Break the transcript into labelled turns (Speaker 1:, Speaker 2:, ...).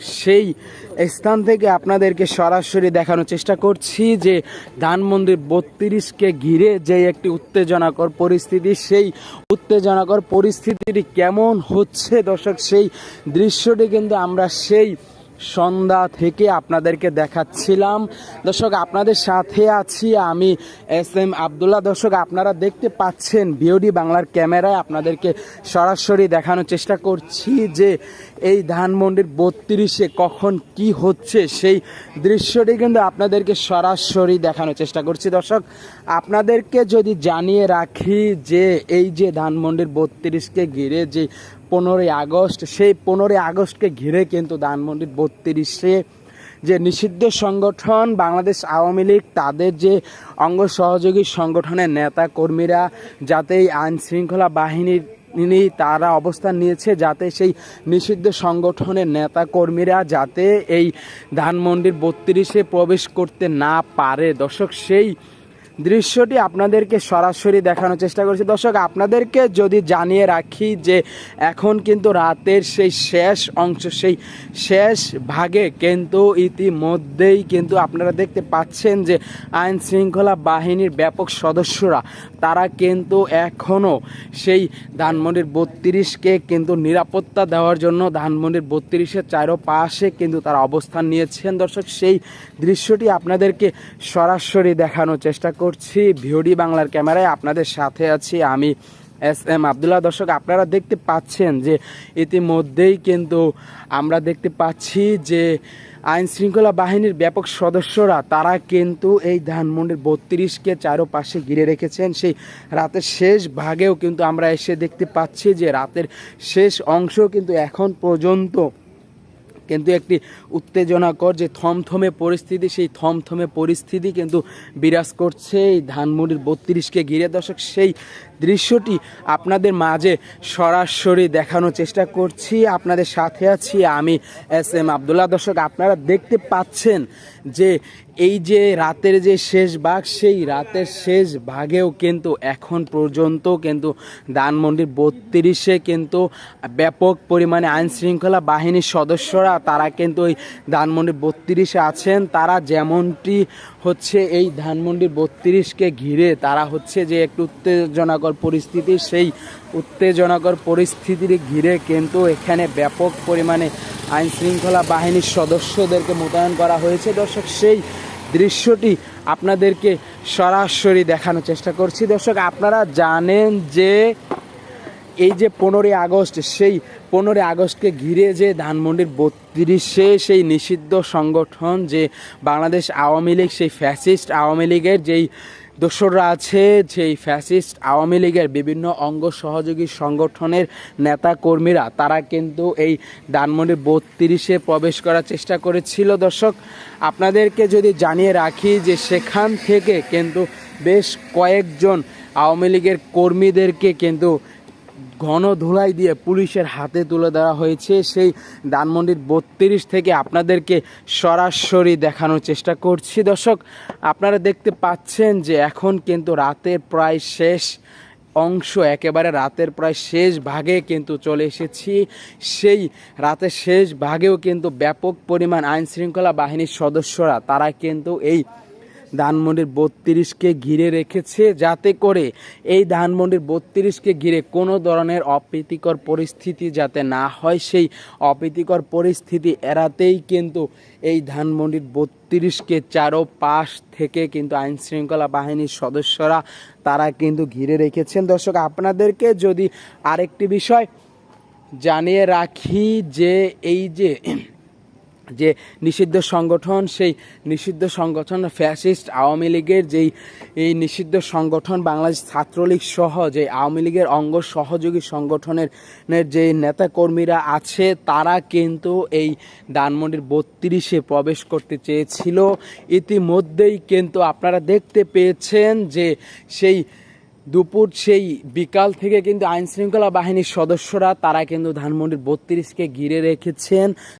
Speaker 1: সেই স্থান থেকে আপনাদেরকে সরাসরি দেখানোর চেষ্টা করছি যে ধানমন্দির বত্রিশকে ঘিরে যে একটি উত্তেজনাকর পরিস্থিতি, সেই উত্তেজনাকর পরিস্থিতিটি কেমন হচ্ছে দর্শক? সেই দৃশ্যটি কিন্তু আমরা সেই সন্ধ্যা থেকে আপনাদেরকে দেখাচ্ছিলাম। দর্শক, আপনাদের সাথে আছি আমি এস এম আবদুল্লাহ। দর্শক, আপনারা দেখতে পাচ্ছেন বিওডি বাংলার ক্যামেরায় আপনাদেরকে সরাসরি দেখানোর চেষ্টা করছি যে এই ধানমন্ডির বত্রিশে কখন কি হচ্ছে সেই দৃশ্যটি কিন্তু আপনাদেরকে সরাসরি দেখানোর চেষ্টা করছি। দর্শক, আপনাদেরকে যদি জানিয়ে রাখি যে এই যে ধানমন্ডির বত্রিশকে ঘিরে যে পনেরোই আগস্ট, সেই পনেরোই আগস্টকে ঘিরে কিন্তু ধানমন্ডির বত্রিশে যে নিষিদ্ধ সংগঠন বাংলাদেশ আওয়ামী লীগ, তাদের যে অঙ্গ সহযোগী সংগঠনের নেতা কর্মীরা যাতে এই আইন শৃঙ্খলা বাহিনীর তিনি তারা অবস্থান নিয়েছে, যাতে সেই নিষিদ্ধ সংগঠনের নেতা কর্মীরা যাতে এই ধানমন্ডির বত্রিশে প্রবেশ করতে না পারে। দর্শক, সেই দৃশ্যটি আপনাদেরকে সরাসরি দেখানোর চেষ্টা করছি। দর্শক, আপনাদেরকে যদি জানিয়ে রাখি যে এখন কিন্তু রাতের সেই শেষ অংশ, সেই শেষ ভাগে কিন্তু ইতিমধ্যেই কিন্তু আপনারা দেখতে পাচ্ছেন যে আইন শৃঙ্খলা বাহিনীর ব্যাপক সদস্যরা, তারা কিন্তু এখনও সেই ধানমন্ডির বত্রিশকে কিন্তু নিরাপত্তা দেওয়ার জন্য ধানমন্ডির বত্রিশের চারোপাশে কিন্তু তারা অবস্থান নিয়েছেন। দর্শক, সেই দৃশ্যটি আপনাদেরকে সরাসরি দেখানোর চেষ্টা করছি। ভিওডি বাংলার ক্যামেরায়। আপনাদের সাথে আছি আমি এস এম আবদুল্লাহ। দর্শক, আপনারা দেখতে পাচ্ছেন যে ইতিমধ্যেই কিন্তু আমরা দেখতে পাচ্ছি যে আইন শৃঙ্খলা বাহিনীর ব্যাপক সদস্যরা, তারা কিন্তু এই ধানমন্ডির বত্রিশকে চারোপাশে ঘিরে রেখেছেন। সেই রাতের শেষ ভাগেও কিন্তু আমরা এসে দেখতে পাচ্ছি যে রাতের শেষ অংশ কিন্তু এখন পর্যন্ত কিন্তু একটি উত্তেজনাকর যে থমথমে পরিস্থিতি, সেই থমথমে পরিস্থিতি কিন্তু বিরাজ করছে। এই ধানমন্ডির বত্রিশকে ঘিরে দর্শক, সেই দৃশ্যটি আপনাদের মাঝে সরাসরি দেখানোর চেষ্টা করছি। আপনাদের সাথে আছি আমি এস এম আবদুল্লাহ। দর্শক, আপনারা দেখতে পাচ্ছেন যে এই যে রাতের যে শেষ ভাগ, সেই রাতের শেষ ভাগেও কিন্তু এখন পর্যন্ত কিন্তু ধানমন্ডির বত্রিশে কিন্তু ব্যাপক পরিমাণে আইন শৃঙ্খলা বাহিনীর সদস্যরা তারা কিন্তু ওই ধানমন্ডির বত্রিশে আছেন। তারা যেমনটি হচ্ছে এই ধানমন্ডির বত্রিশকে ঘিরে, তারা হচ্ছে যে একটু উত্তেজনাকর পরিস্থিতি, সেই উত্তেজনাকর পরিস্থিতির ঘিরে কিন্তু এখানে ব্যাপক পরিমাণে আইন শৃঙ্খলা বাহিনীর সদস্যদেরকে মোতায়েন করা হয়েছে। দর্শক, সেই দৃশ্যটি আপনাদেরকে সরাসরি দেখানোর চেষ্টা করছি। দর্শক, আপনারা জানেন যে এই যে পনেরোই আগস্ট, সেই পনেরোই আগস্টকে ঘিরে যে ধানমন্ডির বত্রিশে সেই নিষিদ্ধ সংগঠন, যে বাংলাদেশ আওয়ামী লীগ, সেই ফ্যাসিস্ট আওয়ামী লীগের যেই দোসররা আছে যেই ফ্যাসিস্ট আওয়ামী লীগের বিভিন্ন অঙ্গ সহযোগী সংগঠনের নেতা কর্মীরা তারা কিন্তু এই ধানমন্ডির বত্রিশে প্রবেশ করার চেষ্টা করেছিল। দর্শক, আপনাদেরকে যদি জানিয়ে রাখি যে সেখান থেকে কিন্তু বেশ কয়েকজন আওয়ামী লীগের কর্মীদেরকে কিন্তু ঘন ধুলাই দিয়ে পুলিশের হাতে তুলে দেওয়া হয়েছে। সেই ধানমন্ডির বত্রিশ থেকে আপনাদেরকে সরাসরি দেখানোর চেষ্টা করছি। দর্শক, আপনারা দেখতে পাচ্ছেন যে এখন কিন্তু রাতের প্রায় শেষ অংশ, একেবারে রাতের প্রায় শেষ ভাগে কিন্তু চলে এসেছি। সেই রাতের শেষ ভাগেও কিন্তু ব্যাপক পরিমাণ আইনশৃঙ্খলা বাহিনীর সদস্যরা, তারা কিন্তু এই ধানমন্ডির বত্রিশকে ঘিরে রেখেছে যাতে করে এই ধানমন্ডির বত্রিশকে ঘিরে কোনো ধরনের অপ্রীতিকর পরিস্থিতি যাতে না হয়, সেই অপ্রীতিকর পরিস্থিতি এড়াতেই কিন্তু এই ধানমন্ডির বত্রিশকে চারো পাশ থেকে কিন্তু আইনশৃঙ্খলা বাহিনীর সদস্যরা তারা কিন্তু ঘিরে রেখেছেন। দর্শক, আপনাদেরকে যদি আরেকটি বিষয় জানিয়ে রাখি যে এই যে যে নিষিদ্ধ সংগঠন, সেই নিষিদ্ধ সংগঠন, ফ্যাসিস্ট আওয়ামী লীগের যেই এই নিষিদ্ধ সংগঠন, বাংলাদেশ ছাত্রলীগ সহ যে আওয়ামী লীগের অঙ্গ সহযোগী সংগঠনের নের যে নেতাকর্মীরা আছে, তারা কিন্তু এই ধানমন্ডির বত্রিশে প্রবেশ করতে চেয়েছিল। ইতিমধ্যেই কিন্তু আপনারা দেখতে পেয়েছেন যে সেই দুপুর, সেই বিকাল থেকে কিন্তু আইনশৃঙ্খলা বাহিনীর সদস্যরা, তারা কিন্তু ধানমন্ডির বত্রিশকে ঘিরে রেখেছেন।